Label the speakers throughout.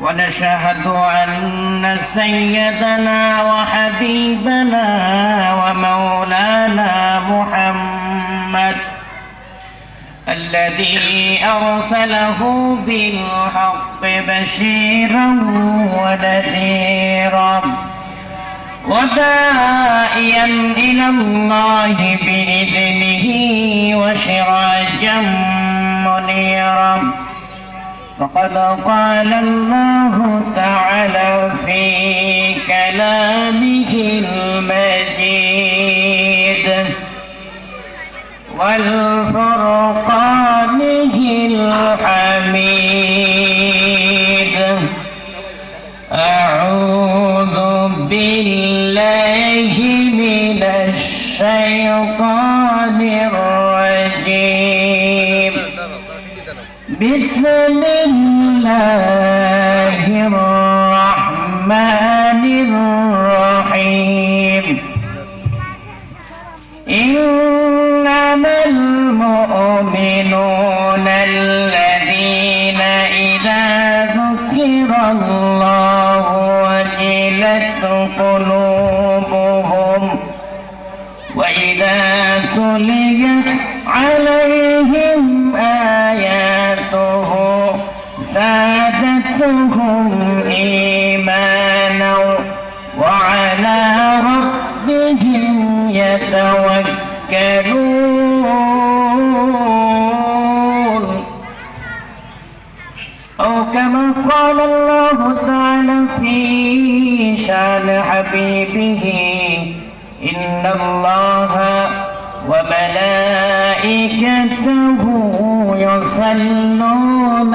Speaker 1: ونشهد أن سيدنا وحبيبنا ومولانا محمد الذي أرسله بالحق بشيرا ونذيرا وداعيا إلى الله بإذنه وشراجا منيرا فقد قال الله تعالى في كلامه المجيد والفرقانه بسم الله الرحمن الرحيم. إنما المؤمنون الذين إذا ذكر الله وجلت قلوبهم وإذا تليت عليهم يتوكلون. أو كما قال الله تعالى في شان حبيبه إن الله وملائكته يصلون.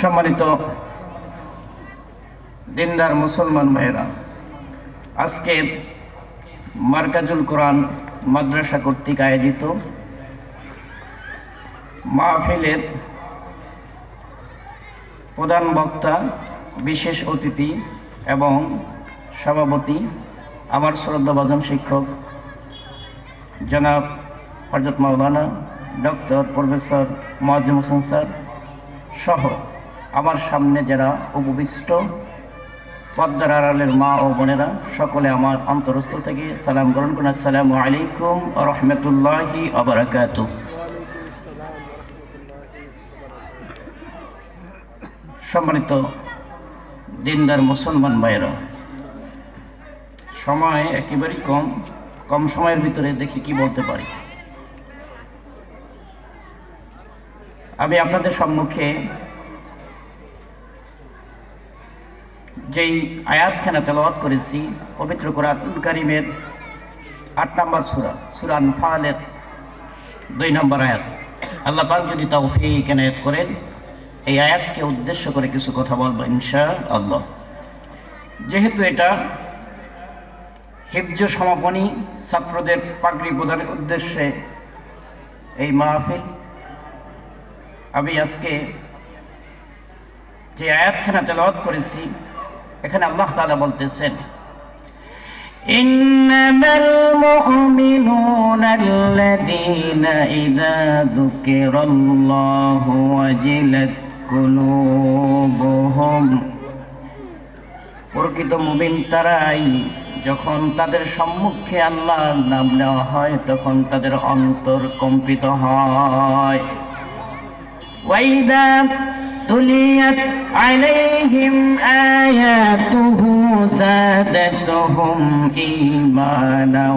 Speaker 1: সম্মানিত দিনদার মুসলমান ভাইরা আজকে মার্কাজুল কোরআন মাদ্রাসা কর্তৃক আয়োজিত মাহফিলের প্রধান বক্তা, বিশেষ অতিথি এবং সভাপতি, আমার শ্রদ্ধাভাজন শিক্ষক জনাব হজরত মাওলানা doctor professor Moazzem Hossain sir সহ আমার সামনে যারা উপবিষ্ট, পদ্মার আড়ালের মা ও বোনেরা, সকলে আমার অন্তরস্থ থেকে সালাম গ্রহণ করুন। আসসালামু আলাইকুম রহমতুল্লাহি আবরাকাত সম্মানিত দিনদার মুসলমান ভাইরা সময় একেবারেই কম কম সময়ের ভিতরে দেখি কি বলতে পারি। আমি আপনাদের সম্মুখে যেই আয়াতখানা তেলাওয়াত করেছি, পবিত্র কোরআন কারিমের আট নম্বর সুরা সুরান ফালের দুই নম্বর আয়াত। আল্লাহ পাক যদি তাও কেনায়ত করেন, এই আয়াতকে উদ্দেশ্য করে কিছু কথা বলব ইনশা আল্লাহ যেহেতু এটা হিফজ সমাপনী, ছাত্রদের পাগড়ি প্রদানের উদ্দেশ্যে এই মাহফিল, আমি আজকে যে আয়াতখানা তেলাওয়াত করেছি এখানে আল্লাহ তাআলা বলতেছেন إنما المؤمنون الذين إذا ذكر الله وجلت قلوبهم প্রকৃত মুমিন তারাই যখন তাদের সম্মুখে আল্লাহর নাম নেওয়া হয় তখন তাদের অন্তর কম্পিত হয় وإذا تليت عليهم آياته زادتهم إيمانا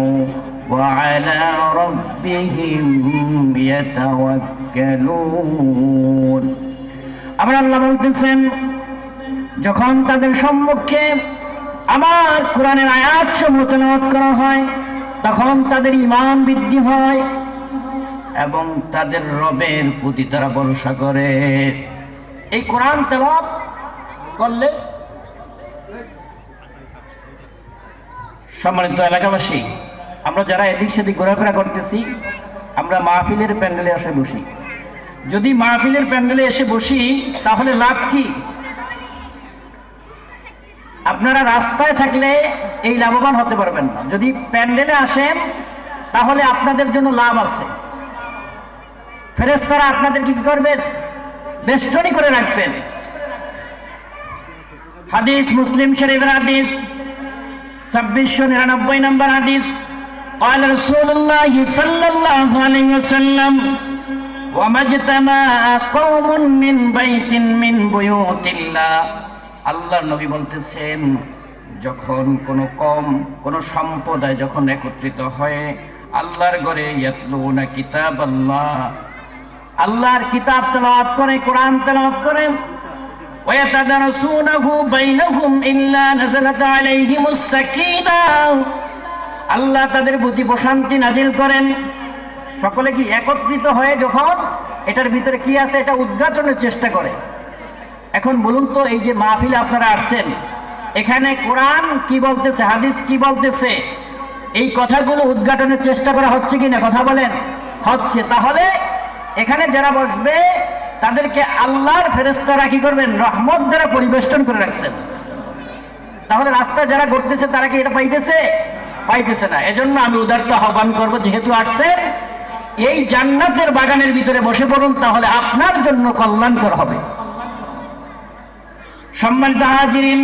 Speaker 1: وعلى ربهم يتوكلون আবার আল্লাহ বলতেছেন যখন তাদের সম্মুখে আমার কোরআনের আয়াত সমূহ তেলাওয়াত করা হয় তখন তাদের ইমান বৃদ্ধি হয় এবং তাদের রবের প্রতি তারা ভরসা করে এই কোরআন তেলাওয়াত করলে সম্মানিত এলাকাবাসী, আমরা যারা এদিক সেদিক ঘোরাফেরা করতেছি, আমরা মাহফিলের প্যান্ডেলে এসে বসি। যদি মাহফিলের প্যান্ডেলে এসে বসি, তাহলে লাভ কি? আপনারা রাস্তায় থাকলে এই লাভবান হতে পারবেন না। যদি প্যান্ডেলে আসেন, তাহলে আপনাদের জন্য লাভ আছে। ফেরেস্তারা আপনাদের কি করবেন? বেষ্টনী করে রাখবেন হাদিস মুসলিম শরীফের হাদিস ছাব্বিশশো নিরানব্বই নম্বর হাদিস قال رسول الله صلى الله عليه وسلم وما اجتمع قوم من بيت من بيوت الله আল্লাহর নবী বলতেছেন যখন কোনো কম কোনো সম্প্রদায় যখন একত্রিত হয় আল্লাহর ঘরে ইয়াতলুনা কিতাব আল্লাহ আল্লাহর কিতাব তেলাওয়াত করে কোরআন তেলাওয়াত করে ويتدرسونه بينهم إلا نزلت عليهم السكينة আল্লাহ তাদের প্রতি প্রশান্তি নাজিল করেন সকলে কি একত্রিত হয়ে যখন এটার ভিতরে কি আছে এটা উদ্ঘাটনের চেষ্টা করে এখন বলুন তো এই যে মাহফিলে আপনারা আসছেন এখানে কোরআন কি বলতেছে হাদিস কি বলতেছে এই কথাগুলো উদ্ঘাটনের চেষ্টা করা হচ্ছে কিনা কথা বলেন হচ্ছে তাহলে এখানে যারা বসবে, তাদেরকে আল্লাহর ফেরেস্তারা কি করবেন? রহমত দ্বারা পরিবেষ্টন করে রাখছেন। তাহলে রাস্তা যারা ঘুরতেছে তারা কি এটা পাইতেছে? পাইতেছে না। এজন্য আমি উদারত আহ্বান করব, যেহেতু আসছেন, এই জান্নাতের বাগানের ভিতরে বসে পড়ুন, তাহলে আপনার জন্য কল্যাণকর হবে। সম্মানিত হাজিরিন